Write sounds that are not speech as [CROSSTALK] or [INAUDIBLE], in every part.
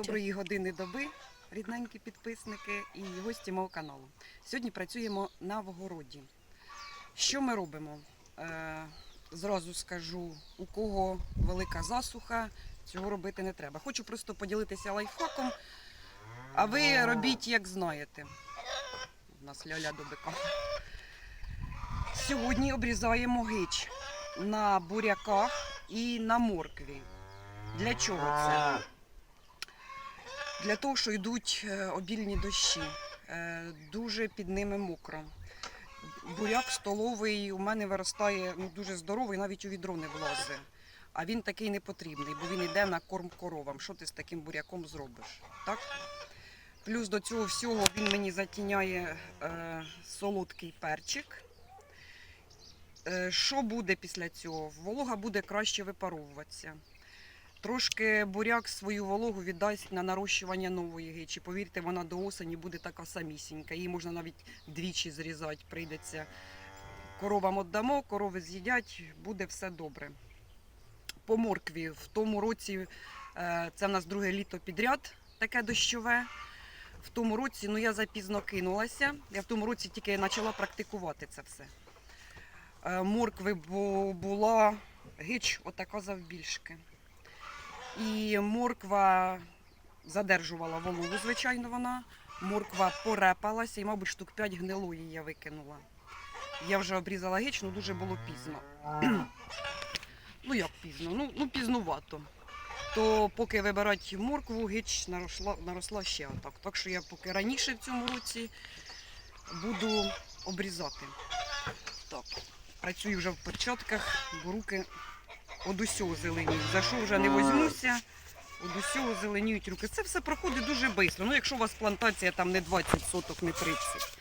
Доброї години доби, рідненькі підписники і гості мого каналу. Сьогодні працюємо на вгороді. Що ми робимо? Е, зразу скажу, у кого велика засуха, цього робити не треба. Хочу просто поділитися лайфхаком, а ви робіть, як знаєте. У нас ляля до бика. Сьогодні обрізаємо гич на буряках і на моркві. Для чого це? Для того, що йдуть е, обільні дощі. Е, Дуже під ними мокро. Буряк столовий у мене виростає ну, дуже здоровий, навіть у відро не влазить. А він такий не потрібний, бо він йде на корм коровам. Що ти з таким буряком зробиш? Так? Плюс до цього всього він мені затіняє е, солодкий перчик. Е, що буде після цього? Волога буде краще випаровуватися. Трошки буряк свою вологу віддасть на нарощування нової гичі. Повірте, вона до осені буде така самісінька. Її можна навіть двічі зрізати, прийдеться. Коровам віддамо, корови з'їдять, буде все добре. По моркві в тому році е, це в нас друге літо підряд, таке дощове. В тому році ну, я запізно кинулася. Я в тому році тільки почала практикувати це все. Е, Моркви була гич отака завбільшки. І морква задержувала вологу, звичайно, вона. Морква порепалася і, мабуть, штук 5 гнилої я викинула. Я вже обрізала гич, ну дуже було пізно. [CLEARS THROAT] ну як пізно? Ну, ну пізнувато. То поки вибирати моркву, гич наросла, наросла ще отак. Так що я поки раніше в цьому році буду обрізати. Так, працюю вже в перчатках, бо руки од усього зеленіють. За що вже не возьмуся, од усього зеленіють руки. Це все проходить дуже швидко. Ну, якщо у вас плантація там не 20 соток, не 30.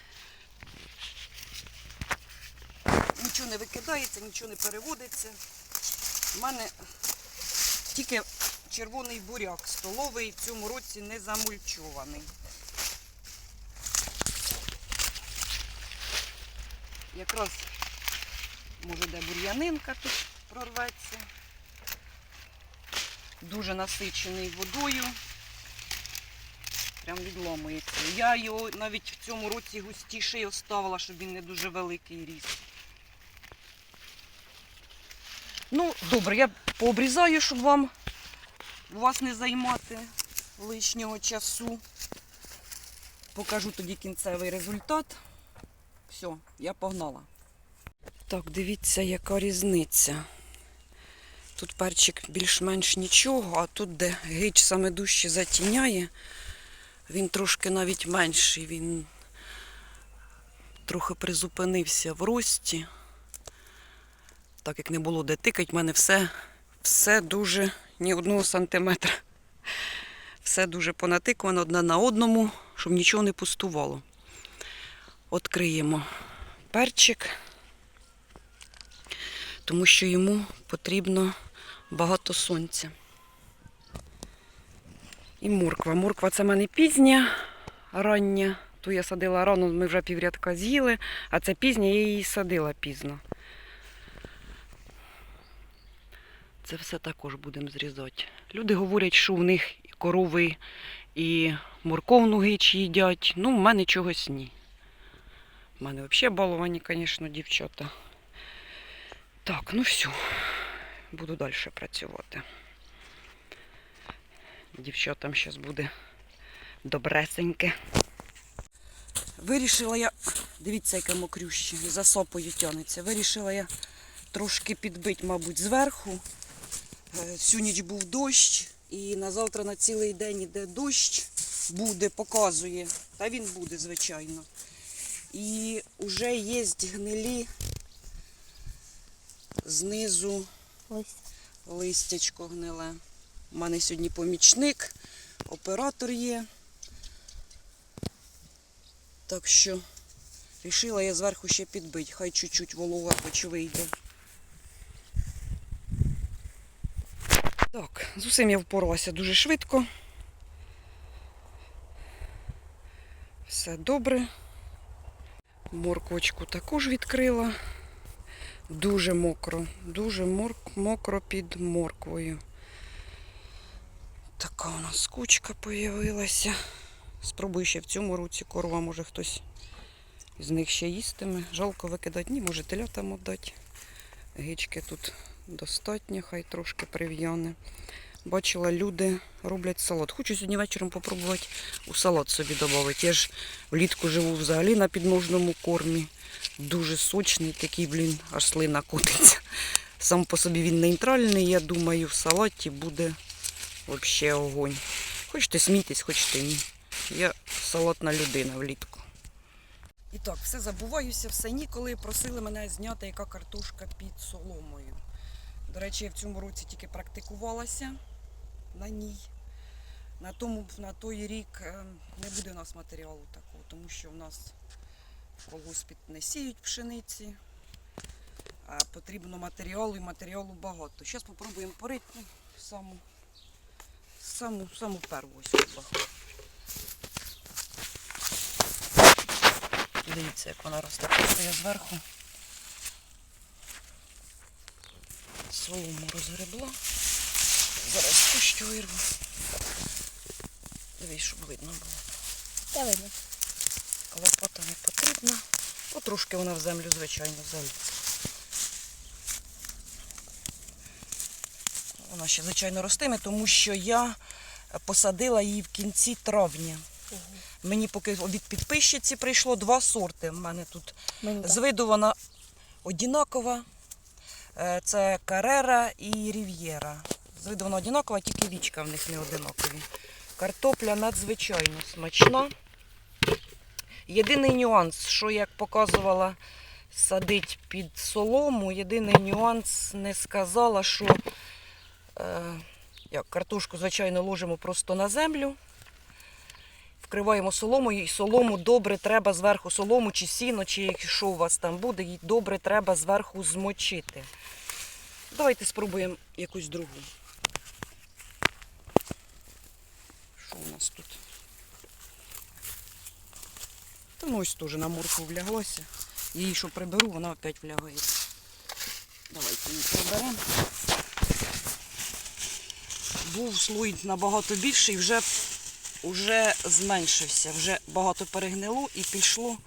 Нічого не викидається, нічого не переводиться. У мене тільки червоний буряк столовий в цьому році не замульчований. Якраз може де бур'янинка тут прорветься. Дуже насичений водою. Прям відломується. Я його навіть в цьому році густіший оставила, щоб він не дуже великий ріс. Ну, добре, я пообрізаю, щоб вам вас не займати лишнього часу. Покажу тоді кінцевий результат. Все, я погнала. Так, дивіться, яка різниця. Тут перчик більш-менш нічого, а тут, де гич саме дужче затіняє, він трошки навіть менший, він трохи призупинився в рості. Так як не було де тикать, в мене все, все дуже ні одного сантиметра. Все дуже понатикано одне на одному, щоб нічого не пустувало. Откриємо перчик тому що йому потрібно багато сонця. І морква. Морква це в мене пізня, рання. Ту я садила рано, ми вже піврядка з'їли, а це пізня, я її садила пізно. Це все також будемо зрізати. Люди говорять, що в них і корови і морковну гич їдять. Ну, в мене чогось ні. У мене взагалі баловані, звісно, дівчата. Так, ну все, буду далі працювати. Дівчатам зараз буде добресеньке. Вирішила я, дивіться, яке мокрюще, за сопою тянеться. Вирішила я трошки підбити, мабуть, зверху. Е, Всю ніч був дощ, і на завтра на цілий день іде дощ, буде, показує. Та він буде, звичайно. І вже є гнилі знизу Ось. листячко гниле. У мене сьогодні помічник, оператор є. Так що рішила я зверху ще підбити, хай чуть-чуть волога хоч вийде. Так, з усім я впоралася дуже швидко. Все добре. Морквочку також відкрила. Дуже мокро, дуже мокро під морквою. Така у нас кучка появилася. Спробую ще в цьому руці корова, може хтось з них ще їстиме. Жалко викидати, ні, може телятам віддати. Гички тут достатньо, хай трошки прив'яне. Бачила, люди роблять салат. Хочу сьогодні вечором попробувати у салат собі додати. Я ж влітку живу взагалі на підножному кормі. Дуже сочний, такий, блін, аж слина котиться. Сам по собі він нейтральний, я думаю, в салаті буде взагалі огонь. Хочете смійтесь, хочете ні. Я салатна людина влітку. І так, все забуваюся, все ніколи. Просили мене зняти, яка картошка під соломою. До речі, я в цьому році тільки практикувалася на ній. На тому на той рік е, не буде у нас матеріалу такого, тому що в нас в колгоспі не сіють пшениці, а потрібно матеріалу і матеріалу багато. Зараз спробуємо порити ну, саму, саму, саму перву ось. Дивіться, як вона росте. Зверху солому розгребла. Зараз кущу вирву. Дивись, щоб видно було. Та видно. Лопата не потрібна. Ну, трошки вона в землю, звичайно, залізе. Вона ще, звичайно, ростиме, тому що я посадила її в кінці травня. Мені поки від підписчиці прийшло два сорти. У мене тут Мені з виду вона одинакова. Е, Це Карера і Рів'єра. З виду вона одинакова, тільки вічка в них не одинакові. Картопля надзвичайно смачна. Єдиний нюанс, що як показувала садить під солому, єдиний нюанс не сказала, що е, як, картошку, звичайно, ложимо просто на землю. Вкриваємо соломою і солому добре треба зверху солому чи сіно, чи якщо у вас там буде, її добре треба зверху змочити. Давайте спробуємо якусь другу. Що у нас тут? Та ну ось теж на морку вляглося. Її що приберу, вона опять влягається. Давайте її приберемо. Був слой набагато більший, вже вже зменшився, вже багато перегнило і пішло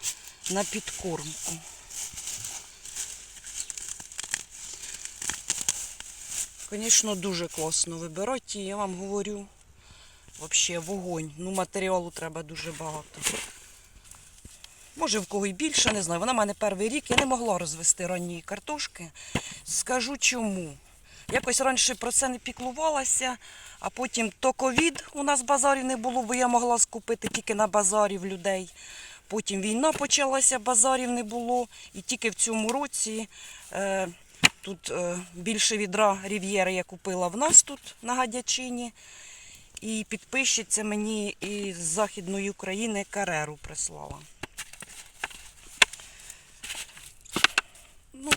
на підкормку. Звісно, дуже класно вибирати, я вам говорю, взагалі вогонь. Ну, матеріалу треба дуже багато. Може, в кого й більше, не знаю. Вона в мене перший рік, я не могла розвести ранні картошки. Скажу чому. Якось раніше про це не піклувалася, а потім то ковід у нас базарів не було, бо я могла скупити тільки на базарі в людей. Потім війна почалася, базарів не було. І тільки в цьому році е, тут е, більше відра Рів'єри я купила в нас тут на Гадячині. І підписчиця мені із Західної України кареру прислала. Ну,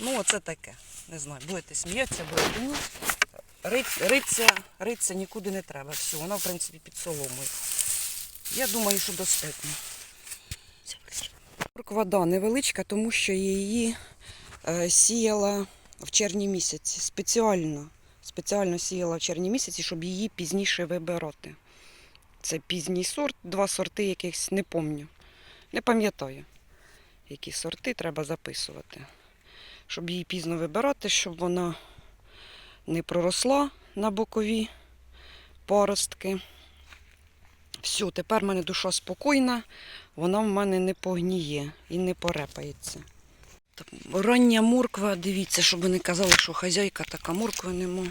ну оце таке. Не знаю, будете сміятися, будете. Рить- Риться, риться нікуди не треба. Все, вона, в принципі, під соломою. Я думаю, що достатньо. Вода невеличка, тому що я її е, сіяла в червні місяці. Спеціально. Спеціально сіяла в червні місяці, щоб її пізніше вибирати. Це пізній сорт, два сорти якихось не пам'ятаю. Не пам'ятаю, які сорти треба записувати. Щоб її пізно вибирати, щоб вона не проросла на бокові паростки. Все, тепер в мене душа спокійна, вона в мене не погніє і не порепається. Рання морква, дивіться, щоб не казали, що хазяйка така моркви нема.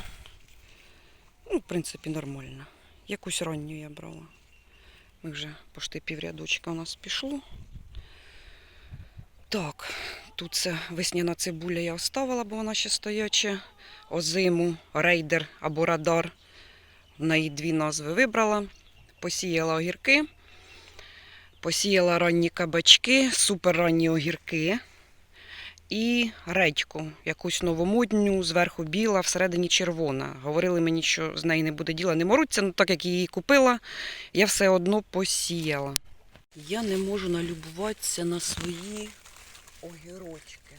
Ну, в принципі, нормально. Якусь ранню я брала. Ми вже пошти піврядочка у нас пішло. Так, тут це весняна цибуля я оставила, бо вона ще стояча. Озиму, рейдер або радар. В неї дві назви вибрала. Посіяла огірки. Посіяла ранні кабачки, суперранні огірки. І редьку, якусь новомодню, зверху біла, всередині червона. Говорили мені, що з неї не буде діла, не моруться, але так як її купила, я все одно посіяла. Я не можу налюбуватися на свої огірочки.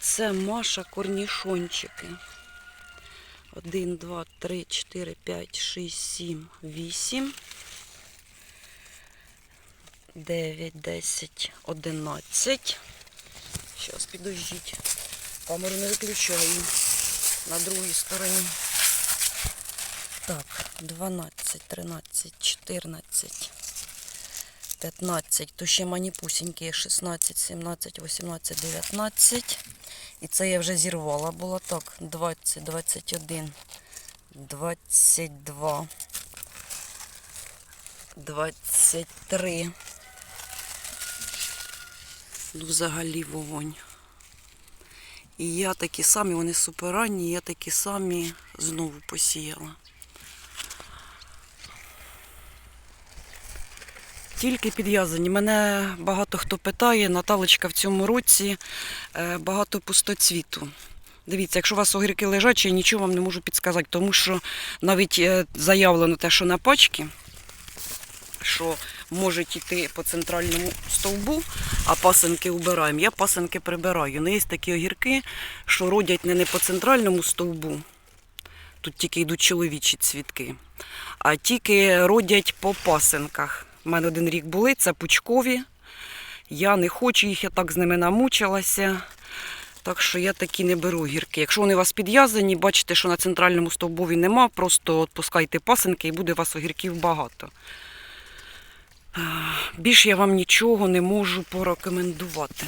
Це Маша корнішончики. 1, 2, 3, 4, 5, 6, 7, 8. 9, 10, 11. Зараз підождіть. Камеру не виключаю. На другій стороні. Так, 12, 13, 14, 15. То ще маніпусінькі 16, 17, 18, 19. І це я вже зірвала була. Так, 20, 21, 22, 23. Ну, взагалі вогонь. І я такі самі, вони суперранні, я такі самі знову посіяла. Тільки підв'язані. Мене багато хто питає, Наталочка в цьому році е, багато пустоцвіту. Дивіться, якщо у вас огірки лежачі, я нічого вам не можу підсказати, тому що навіть е, заявлено те, що на пачки, що можуть йти по центральному стовбу, а пасенки убираємо. Я пасенки прибираю. Ну, є такі огірки, що родять не, не по центральному стовбу. Тут тільки йдуть чоловічі цвітки, а тільки родять по пасенках. У мене один рік були, це пучкові. Я не хочу їх, я так з ними намучилася. Так що я такі не беру гірки. Якщо вони у вас підв'язані, бачите, що на центральному стовбові нема, просто відпускайте пасенки і буде у вас огірків багато. Більш я вам нічого не можу порекомендувати.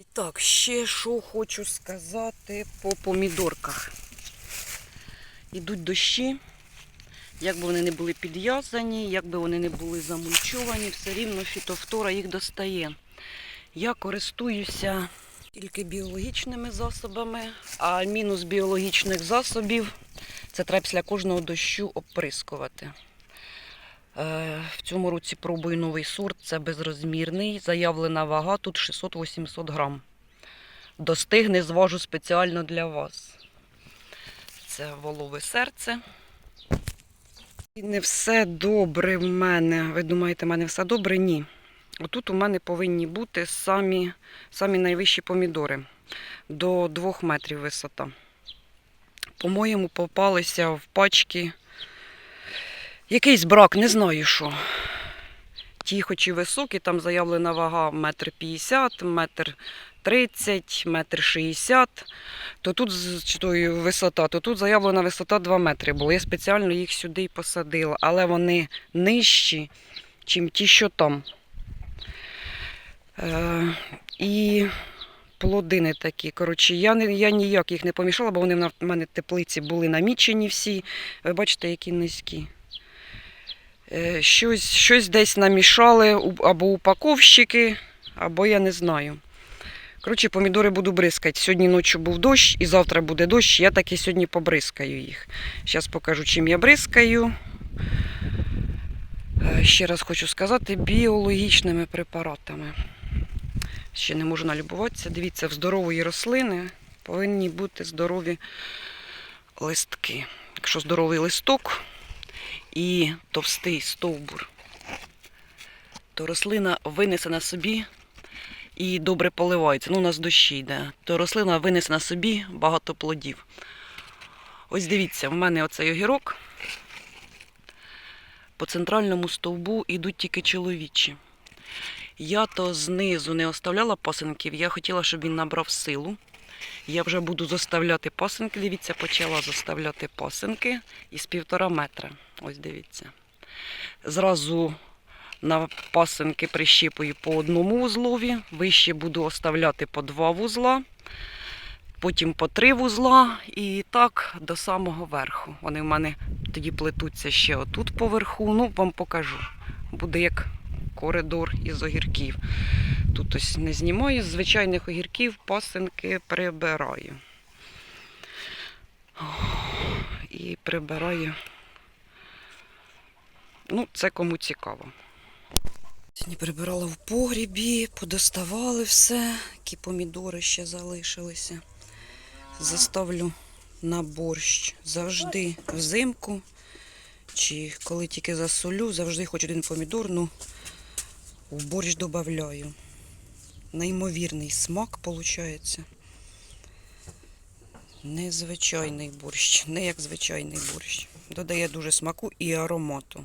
І так, ще що хочу сказати по помідорках. Ідуть дощі. Як би вони не були підв'язані, як би вони не були замульчовані, все рівно фітофтора їх достає. Я користуюся тільки біологічними засобами, а мінус біологічних засобів це треба після кожного дощу оприскувати. Е, В цьому році пробую новий сорт, це безрозмірний. Заявлена вага тут 600-800 грам. Достигне, зважу спеціально для вас. Це волове серце. І не все добре в мене. Ви думаєте, в мене все добре? Ні. Отут у мене повинні бути самі, самі найвищі помідори. До 2 метрів висота. По-моєму, попалися в пачки якийсь брак, не знаю що. Ті, хоч і високі, там заявлена вага метр п'ятдесят, метр тридцять, метр шістдесят, то тут то висота, то тут заявлена висота 2 метри була. Я спеціально їх сюди і посадила, але вони нижчі, чим ті, що там. Е, і плодини такі. Коротше, я, я ніяк їх не помішала, бо вони в мене теплиці були намічені всі. Ви бачите, які низькі. Е, Щось, щось десь намішали або упаковщики, або я не знаю. Коротше, помідори буду бризкати. Сьогодні ночі був дощ і завтра буде дощ. Я таки сьогодні побризкаю їх. Зараз покажу, чим я бризкаю. Е, Ще раз хочу сказати, біологічними препаратами. Ще не можу налюбуватися. Дивіться, в здорової рослини повинні бути здорові листки. Якщо здоровий листок і товстий стовбур, то рослина винесе на собі і добре поливається. Ну, у нас дощі йде, то рослина винесе на собі багато плодів. Ось дивіться, в мене оцей огірок. По центральному стовбу йдуть тільки чоловічі. Я то знизу не оставляла пасинків, я хотіла, щоб він набрав силу. Я вже буду заставляти пасинки. Дивіться, почала заставляти пасинки із півтора метра. Ось дивіться. Зразу на пасинки прищіпую по одному вузлові, вище буду оставляти по два вузла, потім по три вузла і так до самого верху. Вони в мене тоді плетуться ще отут поверху. Ну, вам покажу. Буде як коридор із огірків. Тут ось не знімаю з звичайних огірків, пасинки прибираю. І прибираю. Ну, це кому цікаво. Сьогодні прибирала в погрібі, подоставали все, які помідори ще залишилися. Заставлю на борщ завжди взимку. Чи коли тільки засолю, завжди хоч один помідор, ну в борщ додаю. Неймовірний смак виходить. Незвичайний борщ, не як звичайний борщ. Додає дуже смаку і аромату.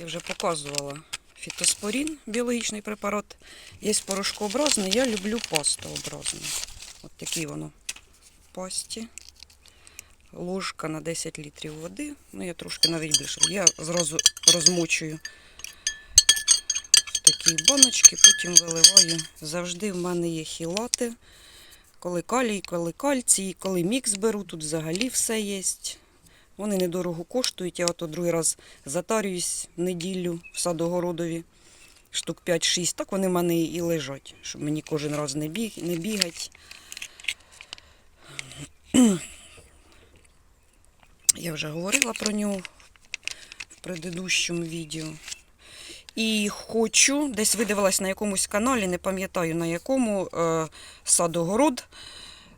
Я вже показувала фітоспорін, біологічний препарат. Є порошкообразний, я люблю пастообразний. От такий воно пасті. Ложка на 10 літрів води. Ну, я трошки навіть більше. Я зразу розмочую такі баночки, потім виливаю. Завжди в мене є хілати. Коли калій, коли кальцій, коли мікс беру, тут взагалі все є. Вони недорого коштують. Я ото другий раз затарююсь неділю в садогородові. Штук 5-6. Так вони в мене і лежать, щоб мені кожен раз не, біг, не бігати. Я вже говорила про нього в предыдущому відео. І хочу, десь видивилась на якомусь каналі, не пам'ятаю на якому, е, садогород,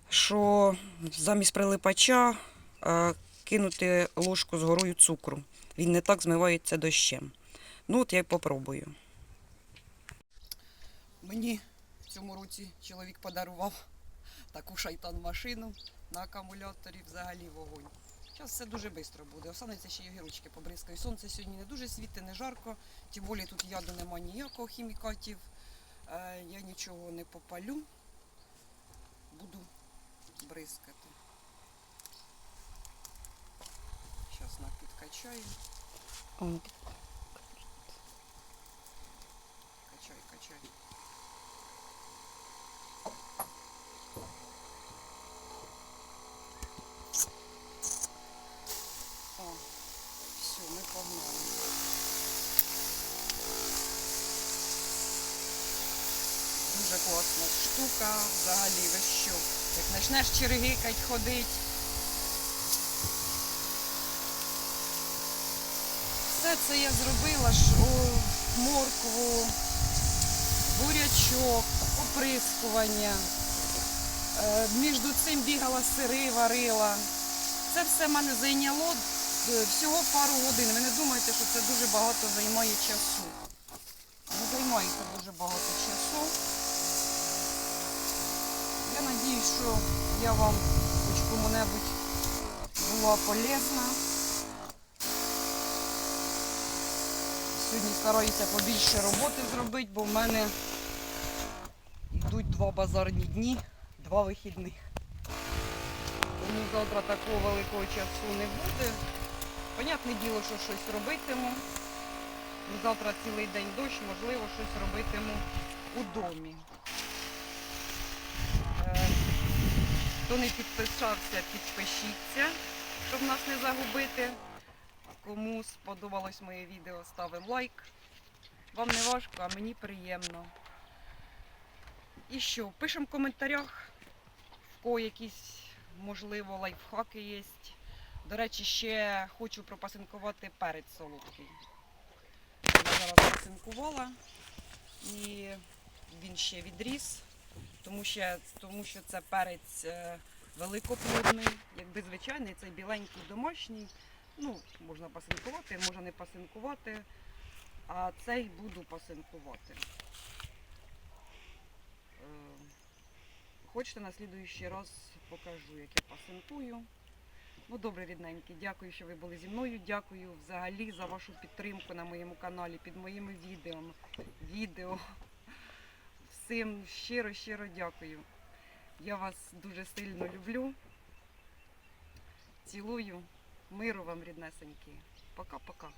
що замість прилипача е, кинути ложку з горою цукру. Він не так змивається дощем. Ну, от я й попробую. Мені в цьому році чоловік подарував таку шайтан-машину на акумуляторі взагалі вогонь. Зараз все дуже швидко буде. Останеться ще огірочки побризкаю. Сонце сьогодні не дуже світить, не жарко. Тим більше тут яду нема ніякого хімікатів. Е, я нічого не попалю. Буду бризкати. Зараз на підкачаю. Качай, качай. О, все, ми погнали. Дуже штука, взагалі, ви що? Як почнеш чиригикать, ходить. Все це я зробила, що моркву, бурячок, оприскування. Е, Між цим бігала сири, варила. Це все в мене зайняло е, всього пару годин. Ви не думаєте, що це дуже багато займає часу. Не займає це дуже багато часу. Я надіюсь, що я вам хоч кому-небудь була полезна. Сьогодні стараюся побільше роботи зробити, бо в мене йдуть два базарні дні, два вихідних. Тому завтра такого великого часу не буде. Понятне діло, що щось робитиму. Завтра цілий день дощ, можливо, щось робитиму у домі. Е, Хто не підписався, підпишіться, щоб нас не загубити. Кому сподобалось моє відео, ставимо лайк. Вам не важко, а мені приємно. І що, пишемо в коментарях, в кого якісь, можливо, лайфхаки є. До речі, ще хочу пропасинкувати перець солодкий. Я зараз пасинкувала і він ще відріс, тому що, тому що це перець е, великоплодний, якби звичайний, цей біленький домашній. Ну, можна пасинкувати, можна не пасинкувати, а цей буду пасинкувати. Е, Хочете, на слідуючий раз покажу, як я пасинкую. Ну, добре, рідненькі, дякую, що ви були зі мною. Дякую взагалі за вашу підтримку на моєму каналі, під моїми відео. відео. Всім щиро-щиро дякую. Я вас дуже сильно люблю. Цілую. Миру вам, ріднесенькі. Пока-пока.